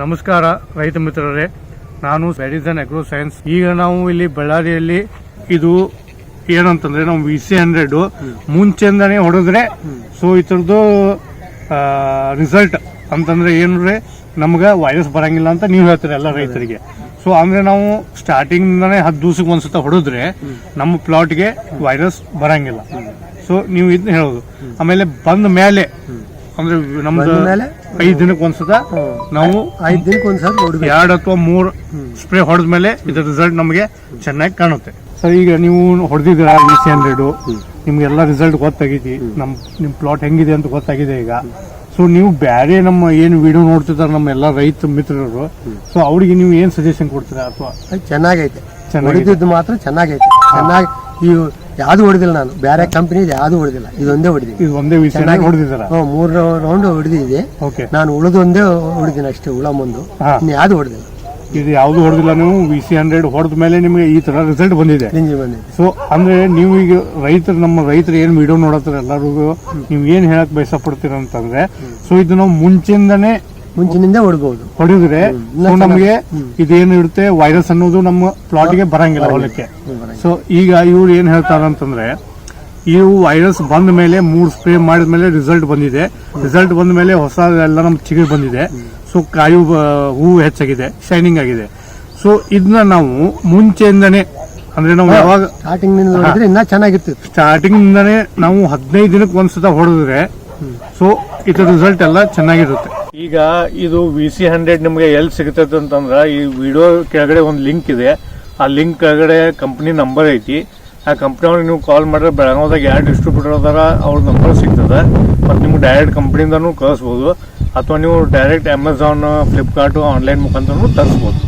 ನಮಸ್ಕಾರ, ರೈತ ಮಿತ್ರರೇ. ನಾನು ಮೆಡಿಸನ್ ಅಗ್ರೋ ಸೈನ್ಸ್ ಈಗ ನಾವು ಇಲ್ಲಿ ಬಳ್ಳಾರಿಯಲ್ಲಿ ಇದು ಏನಂತಂದ್ರೆ ನಾವು ವಿ ಸಿ ಹಂಡ್ರೆಡ್ ಮುಂಚೆಯಿಂದಾನೆ ಹೊಡೆದ್ರೆ ಸೊ ಇದ್ರದ್ದು ರಿಸಲ್ಟ್ ಅಂತಂದ್ರೆ ಏನಂದ್ರೆ ನಮ್ಗೆ ವೈರಸ್ ಬರಂಗಿಲ್ಲ ಅಂತ ನೀವು ಹೇಳ್ತೀರ ಎಲ್ಲ ರೈತರಿಗೆ. ಸೊ ಅಂದ್ರೆ ನಾವು ಸ್ಟಾರ್ಟಿಂಗ್ ಹತ್ತು ದಿವಸಕ್ಕೆ ಒಂದ್ಸತ ಹೊಡೆದ್ರೆ ನಮ್ಮ ಪ್ಲಾಟ್ಗೆ ವೈರಸ್ ಬರಂಗಿಲ್ಲ. ಸೊ ನೀವು ಇದನ್ನ ಹೇಳೋದು ಆಮೇಲೆ ಬಂದ ಮೇಲೆ ಅಂದ್ರೆ ನಮ್ದು ಮೇಲೆ? ಐದು ದಿನಕ್ಕೆ ಒಂದ್ಸತ ನಾವು ಐದು ದಿನಕ್ಕೆ ಒಂದ್ಸಲ ಹೊಡ್ಬೇಕು ಎರಡು ಅಥವಾ ಮೂರು ಸ್ಪ್ರೇ ಹೊಡೆದ ಮೇಲೆ ಇದ್ರ ರಿಸಲ್ಟ್ ನಮಗೆ ಚೆನ್ನಾಗಿ ಕಾಣುತ್ತೆ. ಸರ್ ಈಗ ನೀವು ಹೊಡೆದಿದ್ದೀರಾ ವಿ ಸಿ ಹಂಡ್ರೆಡ್ ನಿಮ್ಗೆಲ್ಲ ರಿಸಲ್ಟ್ ಗೊತ್ತಾಗೈತಿ. ನಮ್ ನಿಮ್ ಪ್ಲಾಟ್ ಹೆಂಗಿದೆ ಅಂತ ಗೊತ್ತಾಗಿದೆ ಈಗ. ಸೊ ನೀವು ಬೇರೆ ನಮ್ಮ ಏನು ವಿಡಿಯೋ ನೋಡ್ತಿದ್ದಾರೆ ನಮ್ಮ ಎಲ್ಲ ರೈತ ಮಿತ್ರರು. ಸೊ ಅವ್ರಿಗೆ ನೀವು ಏನ್ ಸಜೆಷನ್ ಕೊಡ್ತೀರಾ? ಅಥವಾ ಅದು ಚೆನ್ನಾಗೈತೆ. ಹೊಡೆದಿದ್ದು ಮಾತ್ರ ಚೆನ್ನಾಗೈತೆ. ಚೆನ್ನಾಗಿ ಇವು ಯಾವ್ದು ಹೊಡೆದಿಲ್ಲ ನಾನು. ಬೇರೆ ಕಂಪನಿ ಯಾವ್ದು ಹೊಡೆದಿಲ್ಲ. ಇದೊಂದೇ ಹೊಡೆದಿದ್ದೀನಿ ಇದು ಒಂದೇ ಹೊಡೆದಿದ್ದಾರಾ? ಹ್ಞೂ ಮೂರು ರೌಂಡ್ ಹೊಡೆದಿದೆ. ಓಕೆ. ನಾನು ಉಳಿದೊಂದೇ ಹೊಡೆದಿನ ಅಷ್ಟೇ ಉಳ ಮುಂದು. ಹಾ. ಇನ್ನು ಯಾವ್ದು ಹೊಡೆದಿಲ್ಲ. ಇದು ಯಾವ್ದು ಹೊಡೆದಿಲ್ಲ ನೀವು? ವಿ ಸಿ ಹಂಡ್ರೆಡ್ ಹೊಡೆದ ಮೇಲೆ ನಿಮಗೆ ಈ ತರ ರಿಸಲ್ಟ್ ಬಂದಿದೆ. ಸೊ ಅಂದ್ರೆ ನೀವು ಈಗ ರೈತರು ನಮ್ಮ ರೈತರು ಏನ್ ವಿಡಿಯೋ ನೋಡತ್ತಾರೆ ಎಲ್ಲರಿಗೂ ನೀವು ಏನ್ ಹೇಳಕ್ ಬಯಸ ಪಡ್ತೀರ ಅಂತಂದ್ರೆ ಸೊ ಇದು ನಾವು ಮುಂಚಿಂದನೇ ಮುಂಚಿನಿಂದ ಹೊಡಬಹುದು ಹೊಡೆದ್ರೆ ನಮಗೆ ಇದೇನು ಇರುತ್ತೆ ವೈರಸ್ ಅನ್ನೋದು ನಮ್ಮ ಪ್ಲಾಟ್ಗೆ ಬರಂಗಿಲ್ಲ ಹೊಲಕ್ಕೆ. ಸೊ ಈಗ ಇವ್ರು ಏನ್ ಹೇಳ್ತಾರ ಅಂತಂದ್ರೆ ಇವು ವೈರಸ್ ಬಂದ ಮೇಲೆ ಮೂರ್ ಸ್ಪ್ರೇ ಮಾಡಿದ ಮೇಲೆ ರಿಸಲ್ಟ್ ಬಂದಿದೆ. ರಿಸಲ್ಟ್ ಬಂದ ಮೇಲೆ ಹೊಸ ಎಲ್ಲ ನಮ್ ಚಿಗುರು ಬಂದಿದೆ. ಸೊ ಕಾಯು ಹೂವು ಹೆಚ್ಚಾಗಿದೆ ಶೈನಿಂಗ್ ಆಗಿದೆ. ಸೊ ಇದನ್ನ ನಾವು ಮುಂಚೆಯಿಂದನೇ ಅಂದ್ರೆ ನಾವು ಯಾವಾಗ ಸ್ಟಾರ್ಟಿಂಗ್ ಇನ್ನ ಚೆನ್ನಾಗಿರ್ತಿತ್ತು. ಸ್ಟಾರ್ಟಿಂಗ್ ಇಂದಾನೆ ನಾವು ಹದಿನೈದು ದಿನಕ್ಕೆ ಒಂದ್ಸತ ಹೊಡೆದ್ರೆ ಸೊ ಇದ್ರ ರಿಸಲ್ಟ್ ಎಲ್ಲ ಚೆನ್ನಾಗಿರುತ್ತೆ. ಈಗ ಇದು ವಿ ಸಿ ಹಂಡ್ರೆಡ್ ನಿಮಗೆ ಎಲ್ಲಿ ಸಿಗುತ್ತದೆ ಅಂತಂದ್ರೆ, ಈ ವಿಡಿಯೋ ಕೆಳಗಡೆ ಒಂದು ಲಿಂಕ್ ಇದೆ. ಆ ಲಿಂಕ್ ಕೆಳಗಡೆ ಕಂಪನಿ ನಂಬರ್ ಐತಿ. ಆ ಕಂಪ್ನಿಯವ್ರಿಗೆ ನೀವು ಕಾಲ್ ಮಾಡಿದ್ರೆ ಬೆಳಗಾವ್ದಾಗ ಯಾರು ಡಿಸ್ಟ್ರಿಬ್ಯೂಟರ್ ಅದಾರ, ಅವ್ರ ನಂಬರ್ ಸಿಗ್ತದೆ. ಮತ್ತು ನಿಮ್ಗೆ ಡೈರೆಕ್ಟ್ ಕಂಪ್ನಿಯಿಂದನೂ ಕಳಿಸ್ಬೋದು. ಅಥವಾ ನೀವು ಡೈರೆಕ್ಟ್ ಅಮೆಝಾನ್ ಫ್ಲಿಪ್ಕಾರ್ಟು ಆನ್ಲೈನ್ ಮುಖಾಂತರ ತರಿಸ್ಬೋದು.